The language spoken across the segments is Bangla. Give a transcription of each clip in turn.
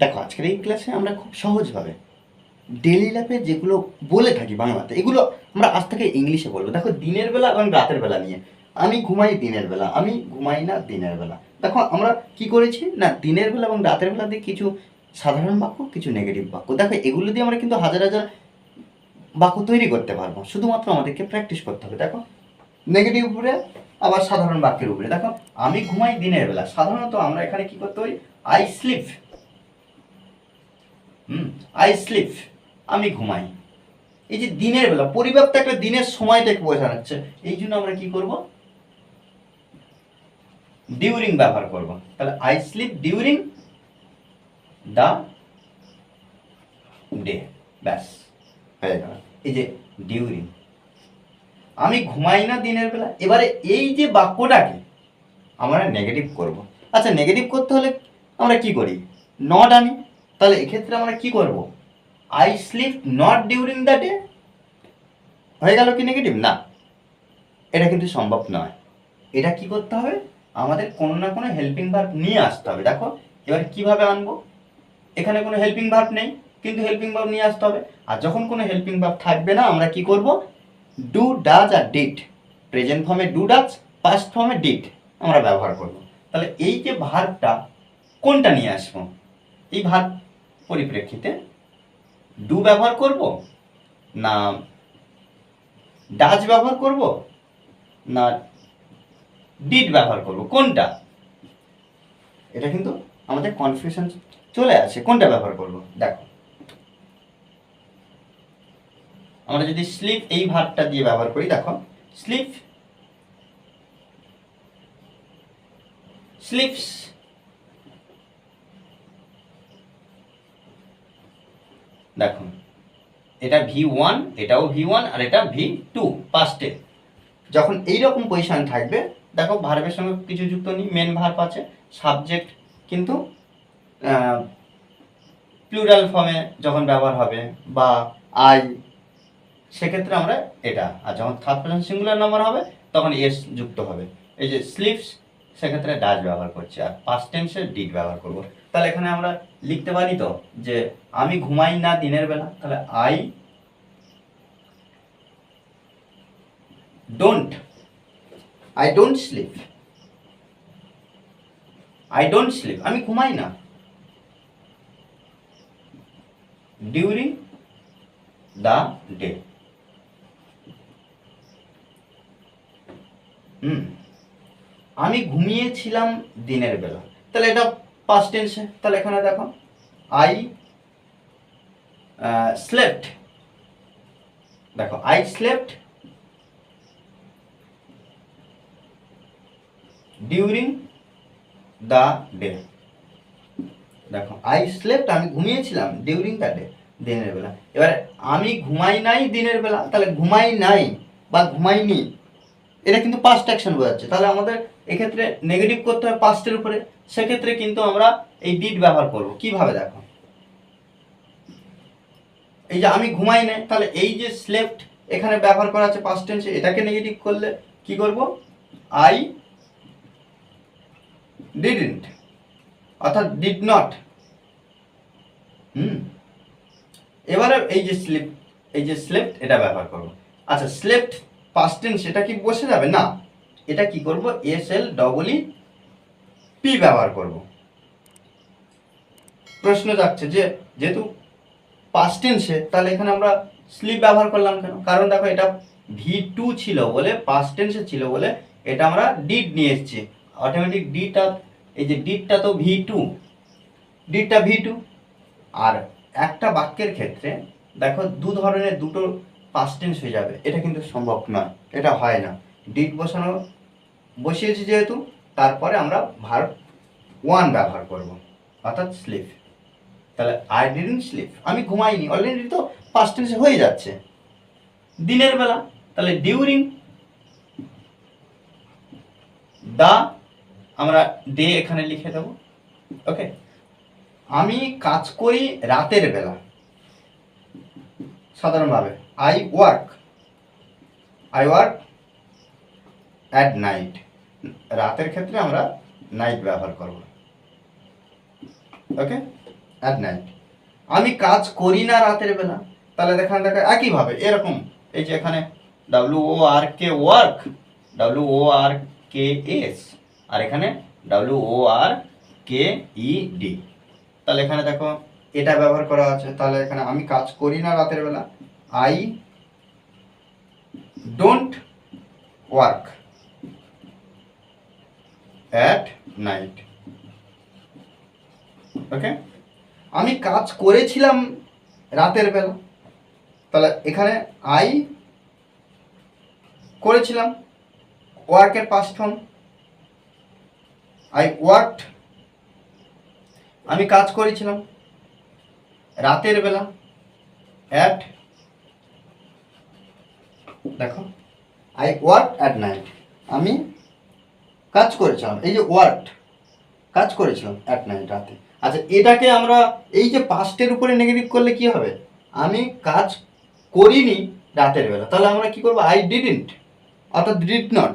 দেখো, আজকের এই ক্লাসে আমরা খুব সহজভাবে ডেলি লাইফে যেগুলো বলে থাকি বাংলাতে, এগুলো আমরা আজ থেকে ইংলিশে বলব। দেখো, দিনের বেলা এবং রাতের বেলা নিয়ে। আমি ঘুমাই দিনের বেলা, আমি ঘুমাই না দিনের বেলা। দেখো, আমরা কি করেছি? না, দিনের বেলা এবং রাতের বেলা দিয়ে কিছু সাধারণ বাক্য, কিছু নেগেটিভ বাক্য। দেখো, এগুলো দিয়ে আমরা কিন্তু হাজার হাজার বাক্য তৈরি করতে পারব। শুধুমাত্র আমাদেরকে প্র্যাকটিস করতে হবে। দেখো নেগেটিভ উপরে, আবার সাধারণ বাক্যের উপরে। দেখো, আমি ঘুমাই দিনের বেলা। সাধারণত আমরা এখানে কি করতে পারি? আই স্লিপ আই স্লিপ আমি ঘুমাই। এই যে দিনের বেলা পরিব্যাপ্ত একটা দিনের সময়টাকে বোঝানো হচ্ছে এই জন্য আমরা কি করব? ডিউরিং ব্যবহার করব। তাহলে I sleep during the day ব্যাস, হয়ে গেল। এই যে ডিউরিং আমি ঘুমাই না দিনের বেলা, এবারে এই যে বাক্যটাকে আমরা নেগেটিভ করব। আচ্ছা নেগেটিভ করতে হলে আমরা কি করি? নট আনি তাহলে এক্ষেত্রে আমরা কি করব? I sleep not during the day হয়ে গেল কি নেগেটিভ না। এটা কিন্তু সম্ভব নয়। এটা কি করতে হবে? আমাদের কোনো না কোনো হেল্পিং ভার্ব নিয়ে আসতে হবে। দেখো, এবার কীভাবে আনব? এখানে কোনো হেল্পিং ভার্ব নেই, কিন্তু হেল্পিং ভার্ব নিয়ে আসতে হবে। আর যখন কোনো হেল্পিং ভার্ব থাকবে না, আমরা কি করব? ডু ডাজ আর ডিট প্রেজেন্ট ফর্মে ডু ডাজ পাস্ট ফর্মে ডিড আমরা ব্যবহার করব। তাহলে এই যে ভার্বটা কোনটা নিয়ে আসব? এই ভার্ব পরিপ্রেক্ষিতে ডু ব্যবহার করব না ডাজ ব্যবহার করব না ডিড ব্যবহার করব? কোনটা? এটা কিন্তু আমাদের কনফিউশন চলে আসে, কোনটা ব্যবহার করব? দেখো। আমরা যদি স্লিপ এই ভার্বটা দিয়ে ব্যবহার করি, দেখো, স্লিপ, স্লিপস দেখুন, এটা ভি ওয়ান এটাও ভি ওয়ান আর এটা ভি টু পাস্টে যখন এই রকম পজিশন থাকবে, দেখো ভার্বের সঙ্গে কিছু যুক্ত নেই মেন ভার্ব আছে সাবজেক্ট কিন্তু প্লুরাল ফর্মে যখন ব্যবহার হবে, বা আই সেক্ষেত্রে আমরা এটা, আর যখন থার্ড পার্সন সিঙ্গুলার নাম্বার হবে, তখন এস যুক্ত হবে। এই যে স্লিপস সেক্ষেত্রে ডাজ ব্যবহার করছি আর পাস্ট টেন্সে ডিড ব্যবহার করব। তাহলে এখানে আমরা লিখতে পারি তো যে আমি ঘুমাই না দিনের বেলা, তাহলে I don't I don't sleep I don't sleep আমি ঘুমাই না। During the day hmm. আমি ঘুমিয়েছিলাম দিনের বেলা। তাহলে এটা পাস্ট টেন্সে তাহলে এখানে দেখো। আই স্লেপ্ট দেখো I slept during the day দেখো আই স্লেপ্ট আমি ঘুমিয়েছিলাম ডিউরিং দ্য ডে দিনের বেলা। এবার আমি ঘুমাই নাই দিনের বেলা, তাহলে ঘুমাই নাই বা ঘুমাইনি, এটা কিন্তু পাস্ট অ্যাকশন বোঝাচ্ছে। তাহলে আমাদের এক্ষেত্রে নেগেটিভ করতে হবে পাস্টের উপরে, সেক্ষেত্রে কিন্তু আমরা এই ডিড ব্যবহার করব। কীভাবে দেখো? এই যে আমি ঘুমাই নাই, তাহলে এই যে স্লেপ্ট এখানে ব্যবহার করা আছে পাস্ট টেন্সে এটাকে নেগেটিভ করলে কি করব? আই ডিডন্ট অর্থাৎ ডিড নট হুম? এবারে এই যে স্লিপ এই যে স্লেপ্ট এটা ব্যবহার করব। আচ্ছা স্লেপ্ট পাস্ট টেন্স এটা কি বসে যাবে? না। এটা কি করব? S L double E P ব্যবহার করব। প্রশ্ন যাচ্ছে যে, যেহেতু পাস্ট টেন্সে তাহলে এখানে আমরা স্লিপ ব্যবহার করলাম কেন? কারণ দেখো এটা ভি টু ছিল বলে পাস্ট টেন্সে ছিল বলে, এটা আমরা ডিড নিয়ে এসেছি। অটোমেটিক ডিটা এই যে ডিডটা তো ভি টু ডিডটা ভি টু আর একটা বাক্যের ক্ষেত্রে দেখো দু ধরনের দুটো পাস্ট টেন্স হয়ে যাবে। এটা কিন্তু সম্ভব নয়। এটা হয় না। ডিট বসানো বসিয়েছি যেহেতু, তারপরে আমরা ভার্ব ওয়ান ব্যবহার করব, অর্থাৎ স্লিপ তাহলে আই ডিডন্ট স্লিপ আমি ঘুমাইনি অলরেডি তো পাস্ট টেন্সে হয়ে যাচ্ছে। দিনের বেলা, তাহলে ডিউরিং দা আমরা ডে এখানে লিখে দেব। ওকে আমি কাজ করি রাতের বেলা। সাধারণভাবে I work I work at night রাতের ক্ষেত্রে আমরা নাইট ব্যবহার করব। ওকে অ্যাট নাইট আমি কাজ করি না রাতের বেলা। তাহলে দেখান দেখা, একইভাবে, এরকম। এই যে এখানে W O R K work W O R K S R এখানে ডাব্লিউ ও আর কে ই ডি তাহলে এখানে দেখো, এটা ব্যবহার করা আছে। তাহলে এখানে আমি কাজ করি না রাতের বেলা। I don't work at night okay আমি কাজ করেছিলাম রাতের বেলা। তাহলে এখানে আই করেছিলাম ওয়ার্কের ফর্ম আই ওয়ার্কড আমি কাজ করেছিলাম রাতের বেলা অ্যাট দেখো আই ওয়ার্ক অ্যাট নাইট আমি কাজ করেছিলাম, এই যে ওয়ার্ক কাজ করেছিলাম অ্যাট নাইট রাতে। আচ্ছা এটাকে আমরা এই যে পাস্টের উপরে নেগেটিভ করলে কি হবে? আমি কাজ করিনি রাতের বেলা। তাহলে আমরা কি করব? আই ডিডন্ট অর্থাৎ did not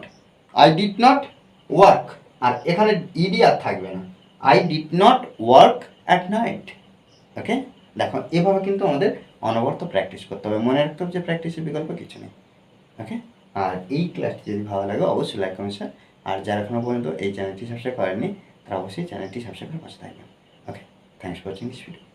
I did not work আর এখানে ইডি আর থাকবে না। I did not work at night okay দেখো, এভাবে কিন্তু আমাদের অনবরত প্র্যাকটিস করতে হবে। মনে রাখতে হবে যে প্র্যাকটিসের বিকল্প কিছু নেই ওকে আর এই ক্লাসটি যদি ভালো লাগে, অবশ্যই লাইক কমেন্ট আর যারা এখনও পর্যন্ত এই চ্যানেলটি সাবস্ক্রাইব করেনি তারা অবশ্যই চ্যানেলটি সাবস্ক্রাইব করে পাশে থাকবেন। Okay thanks for watching this video